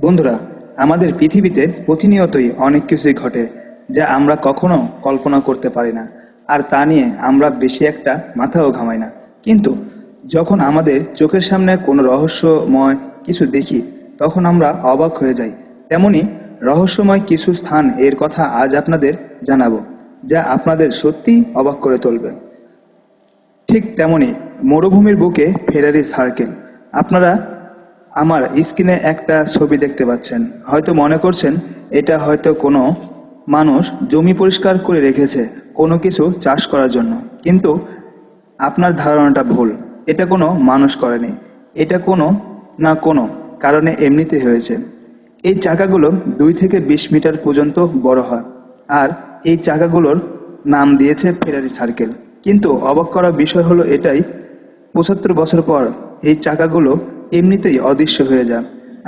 বন্ধুরা, আমাদের পৃথিবীতে প্রতিনিয়তই অনেক কিছুই ঘটে যা আমরা কখনো কল্পনা করতে পারি না। আর তা নিয়ে আমরা বেশি একটা মাথাও ঘামাই না। কিন্তু যখন আমাদের চোখের সামনে কোনো রহস্যময় কিছু দেখি, তখন আমরা অবাক হয়ে যাই। তেমনি রহস্যময় কিছু স্থান এর কথা আজ আপনাদের জানাব, যা আপনাদের সত্যিই অবাক করে তুলবে। ঠিক তেমনি মরুভূমির বুকে ফেরারি সার্কেল। আপনারা আমার স্ক্রিনে একটা ছবি দেখতে পাচ্ছেন। হয়তো মনে করছেন, এটা হয়তো কোনো মানুষ জমি পরিষ্কার করে রেখেছে, কোনো কিছু চাষ করার জন্য। কিন্তু আপনার ধারণাটা ভুল। এটা কোনো মানুষ করেনি। এটা কোনো না কোনো কারণে এমনিতে হয়েছে। এই চাকাগুলো দুই থেকে বিশ মিটার পর্যন্ত বড় হয়। আর এই চাকাগুলোর নাম দিয়েছে ফেরারি সার্কেল। কিন্তু অবাক করা বিষয় হলো এটাই, পঁচাত্তর বছর পর এই চাকাগুলো এমনিতেই অদৃশ্য হয়ে যায়।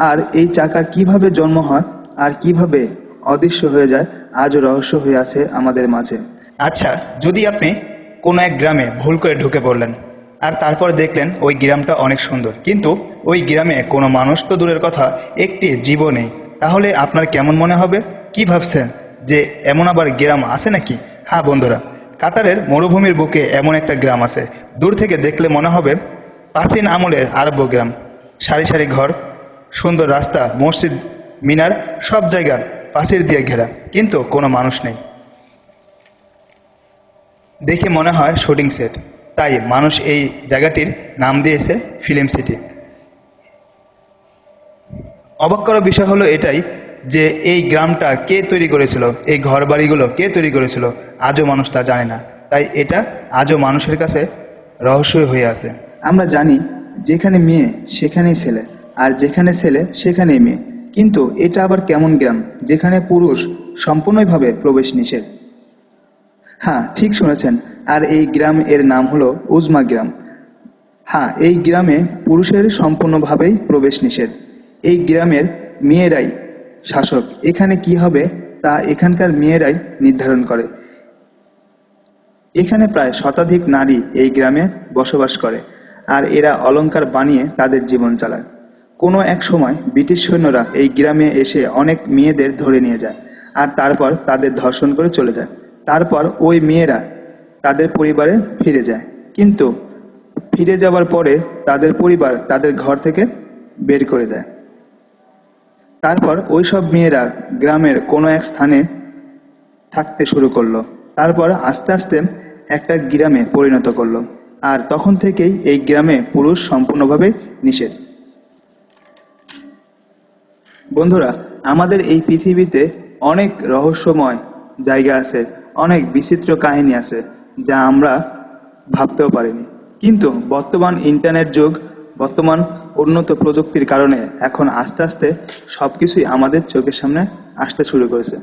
আর এই চাকা কীভাবে জন্ম হয় আর কীভাবে অদৃশ্য হয়ে যায়, আজও রহস্য হয়ে আছে আমাদের মাঝে। আচ্ছা যদি আপনি কোনো এক গ্রামে ভুল করে ঢুকে পড়লেন আর তারপর দেখলেন ওই গ্রামটা অনেক সুন্দর, কিন্তু ওই গ্রামে কোনো মানুষ তো দূরের কথা, একটি জীবও নেই, তাহলে আপনার কেমন মনে হবে? কি ভাবছেন? যে এমন আবার গ্রাম আছে নাকি? হ্যাঁ বন্ধুরা, কাতারের মরুভূমির বুকে এমন একটা গ্রাম আছে। দূর থেকে দেখলে মনে হবে প্রাচীন আমলের আরব্য গ্রাম। সারি সারি ঘর, সুন্দর রাস্তা, মসজিদ, মিনার, সব জায়গা পাশের দিয়ে ঘেরা, কিন্তু কোনো মানুষ নেই। দেখে মনে হয় শুটিং সেট, তাই মানুষ এই জায়গাটির নাম দিয়েছে ফিল্ম সিটি। অবাক করার বিষয় হলো এটাই যে এই গ্রামটা কে তৈরি করেছিল, এই ঘর বাড়িগুলো কে তৈরি করেছিল, আজও মানুষ তা জানে না। তাই এটা আজও মানুষের কাছে রহস্যই হয়ে আছে। আমরা জানি যেখানে মেয়ে, সেখানেই ছেলে, আর যেখানে ছেলে, সেখানেই মেয়ে। কিন্তু এটা আবার কেমন গ্রাম, যেখানে পুরুষ সম্পূর্ণভাবে প্রবেশ নিষেধ? হ্যাঁ ঠিক শুনেছেন। আর এই গ্রাম এর নাম হলো উজমা গ্রাম। হ্যাঁ এই গ্রামে পুরুষের সম্পূর্ণভাবেই প্রবেশ নিষেধ। এই গ্রামের মেয়েরাই শাসক। এখানে কি হবে? তা এখানকার মেয়েরাই নির্ধারণ করে। এখানে প্রায় শতাধিক নারী এই গ্রামে বসবাস করে। আর এরা অলংকার বানিয়ে তাদের জীবন চালায়। কোনো এক সময় ব্রিটিশ সৈন্যরা এই গ্রামে এসে অনেক মেয়েদের ধরে নিয়ে যায় আর তারপর তাদের ধর্ষণ করে চলে যায়। তারপর ওই মেয়েরা তাদের পরিবারে ফিরে যায়। কিন্তু ফিরে যাওয়ার পরে তাদের পরিবার তাদের ঘর থেকে বের করে দেয়। তারপর ওই সব মেয়েরা গ্রামের কোনো এক স্থানে থাকতে শুরু করল। তারপর আস্তে আস্তে একটা গ্রামে পরিণত করল। আর তখন থেকেই এই গ্রামে পুরুষ সম্পূর্ণভাবে নিষেধ। বন্ধুরা, আমাদের এই পৃথিবীতে অনেক রহস্যময় জায়গা আছে, অনেক বিচিত্র কাহিনী আছে, যা আমরা ভাবতেও পারিনি। কিন্তু বর্তমান ইন্টারনেট যুগ, বর্তমান উন্নত প্রযুক্তির কারণে এখন আস্তে আস্তে সব কিছুই আমাদের চোখের সামনে আসতে শুরু করেছে।